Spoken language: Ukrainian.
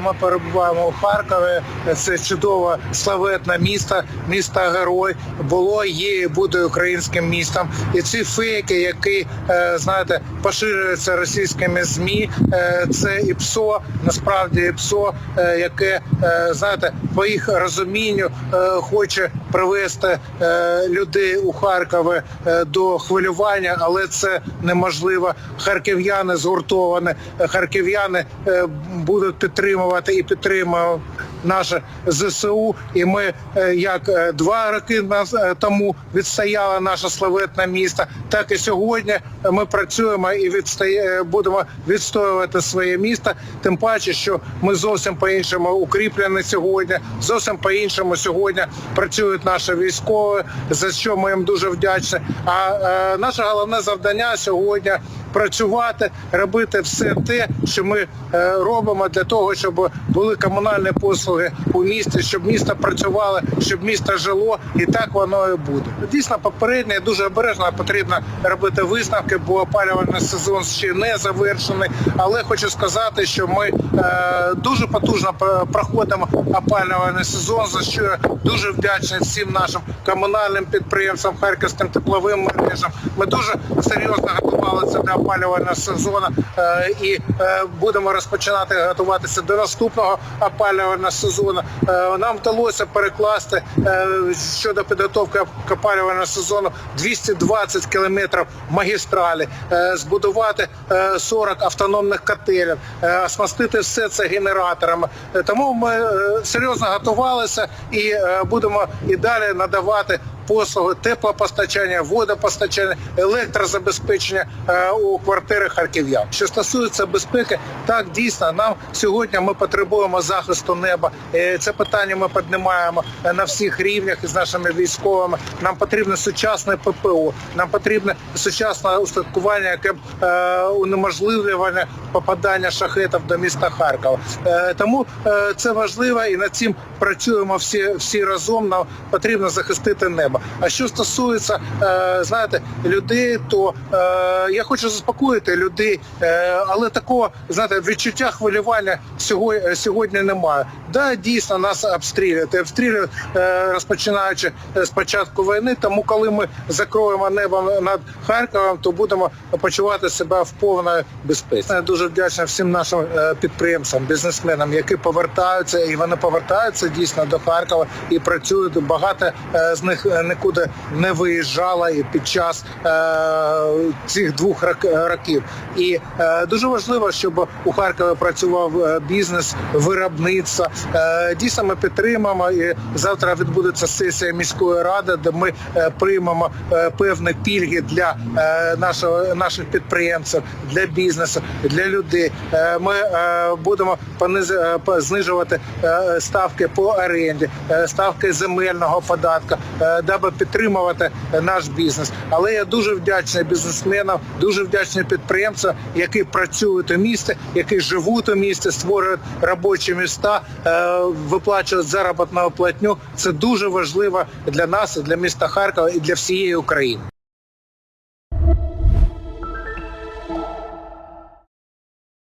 Ми перебуваємо у Харкові. Це чудове славетне місто, місто герой. Було, є і буде українським містом. І ці фейки, які е, знаєте, поширюються російськими змі, е, це ІПСО, насправді ІПСО, е, яке знаєте, по їх розумінню хоче привести людей у Харкові до хвилювання, але це неможливо. Харків'яни згуртовані, харків'яни будуть підтримувати і підтримують наше ЗСУ. І ми, е, як е, два роки е, тому відстояло наше славетне місто, так і сьогодні ми працюємо і відстає, будемо відстоювати своє місто. Тим паче, що ми зовсім по-іншому укріплені сьогодні, зовсім по-іншому сьогодні працюють наші військові, за що ми їм дуже вдячні. А е, наше головне завдання сьогодні працювати, робити все те, що ми е, робимо для того, щоб були комунальні послуги у місті, щоб місто працювало, щоб місто жило, і так воно і буде. Дійсно, попередньо і дуже обережно потрібно робити висновки, бо опалювальний сезон ще не завершений. Але хочу сказати, що ми е, дуже потужно проходимо опалювальний сезон, за що я дуже вдячний всім нашим комунальним підприємствам, харківським тепловим мережам. Ми дуже серйозно готувалися до опалювального сезону е, і е, будемо розпочинати готуватися до наступного опалювального сезону. Е, нам вдалося перекласти щодо підготовки опалювального сезону 220 кілометрів магістралі, збудувати е, 40 автономних котелів, оснастити все це генераторами. Тому ми серйозно готувалися і будемо і далі надавати послуги теплопостачання, водопостачання, електрозабезпечення е, у квартири харків'ян. Що стосується безпеки, так дійсно нам сьогодні ми потребуємо захисту неба. Е, Це питання ми піднімаємо е, на всіх рівнях із нашими військовими. Нам потрібне сучасне ППО, нам потрібне сучасне устаткування, яке б унеможливлювання попадання шахетів до міста Харкова. Тому це важливо і над цим працюємо всі, всі разом. Нам потрібно захистити небо. А що стосується, е, знаєте, людей, то е, я хочу заспокоїти людей, е, але такого знаєте, відчуття хвилювання сьогодні, сьогодні немає. Да, дійсно нас обстрілюють. Обстрілюють розпочинаючи з початку війни. Тому коли ми закроємо небо над Харковом, то будемо почувати себе в повній безпеці. Я дуже вдячний всім нашим підприємцям, бізнесменам, які повертаються, і вони повертаються дійсно до Харкова і працюють. Багато з них нікуди не виїжджало і під час е, цих двох років. І е, дуже важливо, щоб у Харкові працював е, бізнес, виробництво. Дійсно, ми підтримуємо. І завтра відбудеться сесія міської ради, де ми приймемо певні пільги для нашого наших підприємців, для бізнесу, для людей. Ми будемо знижувати ставки по оренді, ставки земельного податку, даби підтримувати наш бізнес. Але я дуже вдячний бізнесменам, дуже вдячний підприємцям, які працюють у місті, які живуть у місті, створюють робочі міста, е, виплачують заробітну платню. Це дуже важливо для нас, для міста Харкова і для всієї України.